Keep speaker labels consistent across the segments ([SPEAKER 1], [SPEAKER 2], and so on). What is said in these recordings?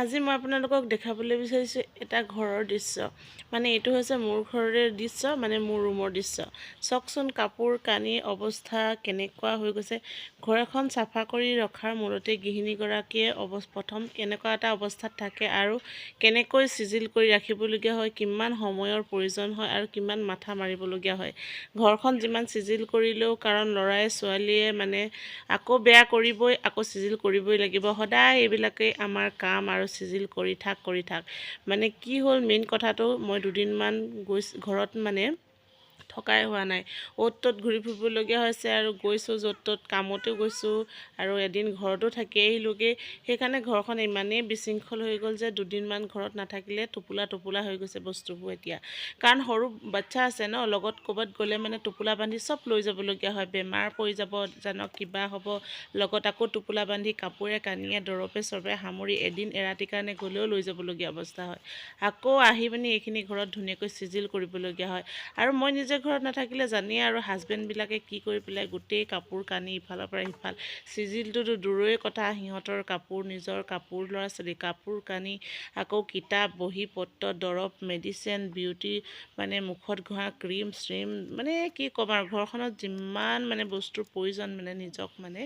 [SPEAKER 1] আজি মই আপোনালোকক দেখাবলৈ বিচাৰিছোঁ এটা ঘৰৰ দৃশ্য। মানে এইটো হৈছে মোৰ ঘৰৰে দৃশ্য মানে মোৰ ৰুমৰ দৃশ্য। চাওকচোন কাপোৰ কানিৰ অৱস্থা কেনেকুৱা হৈ গৈছে। ঘৰ এখন চাফা কৰি ৰখাৰ মূলতে গৃহিণীগৰাকীয়ে অৱ প্ৰথম কেনেকুৱা এটা অৱস্থাত থাকে আৰু কেনেকৈ চিজিল কৰি ৰাখিবলগীয়া হয় কিমান সময়ৰ প্ৰয়োজন হয় আৰু কিমান মাথা মাৰিবলগীয়া হয়। ঘৰখন যিমান চিজিল কৰিলেও কাৰণ ল'ৰাই ছোৱালীয়ে মানে আকৌ বেয়া কৰিবই আকৌ চিজিল কৰিবই লাগিব। সদায় এইবিলাকেই আমাৰ কাম আৰু চিজিল কৰি থাক কৰি থাক। মানে কি হ'ল মেইন কথাটো মই দুদিনমান গৈছোঁ ঘৰত মানে থকাই হোৱা নাই। অ'ত ত'ত ঘূৰি ফুৰিবলগীয়া হৈছে আৰু গৈছোঁ য'ত ত'ত কামতো গৈছোঁ আৰু এদিন ঘৰতো থাকি আহিলোঁগৈ। সেইকাৰণে ঘৰখন ইমানেই বিশৃংখল হৈ গ'ল যে দুদিনমান ঘৰত নাথাকিলে টোপোলা টোপোলা হৈ গৈছে বস্তুবোৰ এতিয়া। কাৰণ সৰু বাচ্ছা আছে ন লগত ক'ৰবাত গ'লে মানে টোপোলা বান্ধি চব লৈ যাবলগীয়া হয় বেমাৰ পৰি যাব জানক কিবা হ'ব। লগত আকৌ টোপোলা বান্ধি কাপোৰে কানিয়ে দৰৱে চৰৱে সামৰি এদিন এৰাতিৰ কাৰণে গ'লেও লৈ যাবলগীয়া অৱস্থা হয়। আকৌ আহি পিনি এইখিনি ঘৰত ধুনীয়াকৈ চিজিল কৰিবলগীয়া হয়। আৰু মই নিজে ঘৰত নাথাকিলে জানেই আৰু হাজবেণ্ডবিলাকে কি কৰি পেলাই গোটেই কাপোৰ কানি ইফালৰ পৰা সিফাল চিজিলটোতো দূৰৰে কথা সিহঁতৰ কাপোৰ নিজৰ কাপোৰ ল'ৰা ছোৱালী কাপোৰ কানি আকৌ কিতাপ বহী পত্ৰ দৰৱ মেডিচিন বিউটি মানে মুখত ঘঁহা ক্ৰীম চ্ৰীম মানে কি ক'ম আৰু ঘৰখনত যিমান মানে বস্তুৰ প্ৰয়োজন মানে নিজক মানে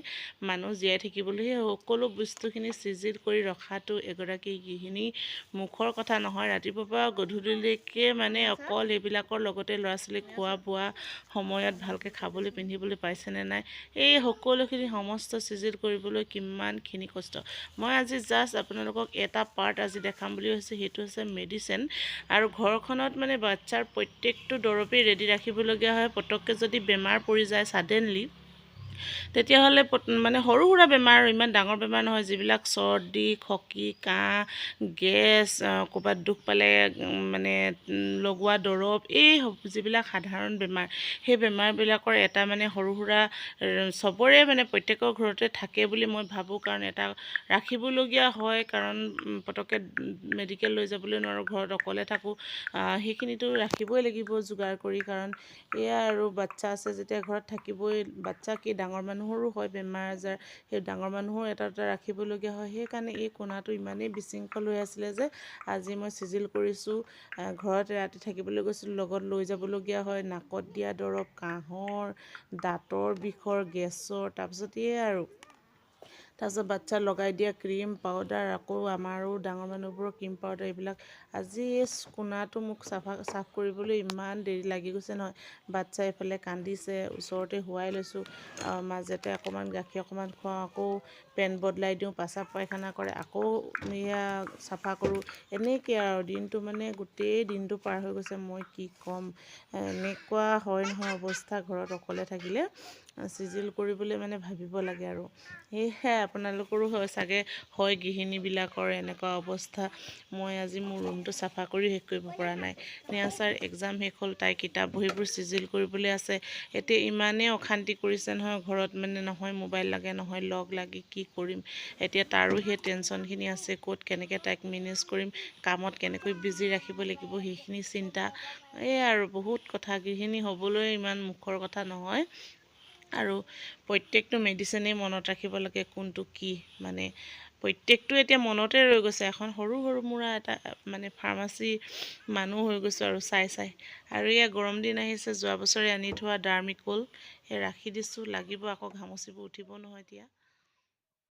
[SPEAKER 1] মানুহ জীয়াই থাকিবলৈ সেই সকলো বস্তুখিনি চিজিল কৰি ৰখাটো এগৰাকী গৃহিণী মুখৰ কথা নহয় ৰাতিপুৱাৰ পৰা গধূলিলৈকে মানে অকল এইবিলাকৰ লগতে ল'ৰা ছোৱালীক খোৱা বোৱা সময়ত ভালকৈ খাবলৈ পিন্ধিবলৈ পাইছেনে নাই এই সকলোখিনি সমস্ত চিজিল কৰিবলৈ কিমানখিনি কষ্ট। মই আজি জাষ্ট আপোনালোকক এটা পাৰ্ট আজি দেখাম বুলি ভাবিছোঁ সেইটো হৈছে মেডিচিন আৰু ঘৰখনত মানে বাচ্ছাৰ প্ৰত্যেকটো দৰৱেই ৰেডি ৰাখিবলগীয়া হয়। পটককৈ যদি বেমাৰ পৰি যায় ছাডেনলি তেতিয়াহ'লে মানে সৰু সুৰা বেমাৰ ইমান ডাঙৰ বেমাৰ নহয় যিবিলাক চৰ্দি খকি কাহ গেছ ক'ৰবাত দুখ পালে মানে লগোৱা দৰৱ এই যিবিলাক সাধাৰণ বেমাৰ সেই বেমাৰবিলাকৰ এটা মানে সৰু সুৰা চবৰে মানে প্ৰত্যেকৰ ঘৰতে থাকে বুলি মই ভাবোঁ। কাৰণ এটা ৰাখিবলগীয়া হয় কাৰণ পটককৈ মেডিকেল লৈ যাবলৈ নোৱাৰোঁ ঘৰত অকলে থাকোঁ। সেইখিনিতো ৰাখিবই লাগিব যোগাৰ কৰি। কাৰণ এয়া আৰু বাচ্ছা আছে যেতিয়া ঘৰত থাকিবই বাচ্ছা কি ডাঙৰ মানুহৰো হয় বেমাৰ আজাৰ। সেই ডাঙৰ মানুহৰো এটা এটা ৰাখিবলগীয়া হয়। সেইকাৰণে এই কোণাটো ইমানেই বিশৃংখল হৈ আছিলে যে আজি মই চিজিল কৰিছোঁ ঘৰতে ৰাতি থাকিবলৈ গৈছিলোঁ লগত লৈ যাবলগীয়া হয়। নাকত দিয়া দৰৱ কাঁহৰ দাঁতৰ বিষৰ গেছৰ তাৰপিছত এই আৰু। তাৰপিছত বাচ্ছা লগাই দিয়া ক্ৰীম পাউডাৰ আকৌ আমাৰো ডাঙৰ মানুহবোৰৰ ক্ৰীম পাউডাৰ এইবিলাক। আজি এই কোণাটো মোক চাফা চাফ কৰিবলৈ ইমান দেৰি লাগি গৈছে নহয়। বাচ্ছা এইফালে কান্দিছে ওচৰতে শুৱাই লৈছোঁ। মাজতে অকণমান গাখীৰ অকণমান খুৱাওঁ আকৌ পেণ্ট বদলাই দিওঁ পাচাব পায়খানা কৰে আকৌ এয়া চাফা কৰোঁ। এনেকৈ আৰু দিনটো মানে গোটেই দিনটো পাৰ হৈ গৈছে মই কি ক'ম? এনেকুৱা হয় নহয় অৱস্থা ঘৰত অকলে থাকিলে। চিজিল কৰিবলৈ মানে ভাবিব লাগে আৰু। সেয়েহে আপোনালোকৰো হয় চাগে হয় গৃহিণীবিলাকৰ এনেকুৱা অৱস্থা। মই আজি মোৰ ৰুমটো চাফা কৰি শেষ কৰিব পৰা নাই। নেহাচাৰ এক্সাম শেষ হ'ল তাই কিতাপ বহীবোৰ চিজিল কৰিবলৈ আছে। এতিয়া ইমানেই অশান্তি কৰিছে নহয় ঘৰত মানে নহয় মোবাইল লাগে নহয় লগ লাগি কি কৰিম? এতিয়া তাৰো সেই টেনশ্যনখিনি আছে ক'ত কেনেকৈ তাইক মেনেজ কৰিম কামত কেনেকৈ বিজি ৰাখিব লাগিব সেইখিনি চিন্তা। এই আৰু বহুত কথা গৃহিণী হ'বলৈ ইমান মুখৰ কথা নহয়। আৰু প্ৰত্যেকটো মেডিচিনেই মনত ৰাখিব লাগে কোনটো কি মানে প্ৰত্যেকটো এতিয়া মনতে ৰৈ গৈছে। এখন সৰু সৰু মুৰা এটা মানে ফাৰ্মাচী মানুহ হৈ গৈছোঁ আৰু চাই চাই। আৰু এয়া গৰম দিন আহিছে যোৱা বছৰে আনি থোৱা ডাৰ্মিকল সেই ৰাখি দিছোঁ লাগিব আকৌ ঘামচিবোৰ উঠিব নহয় এতিয়া।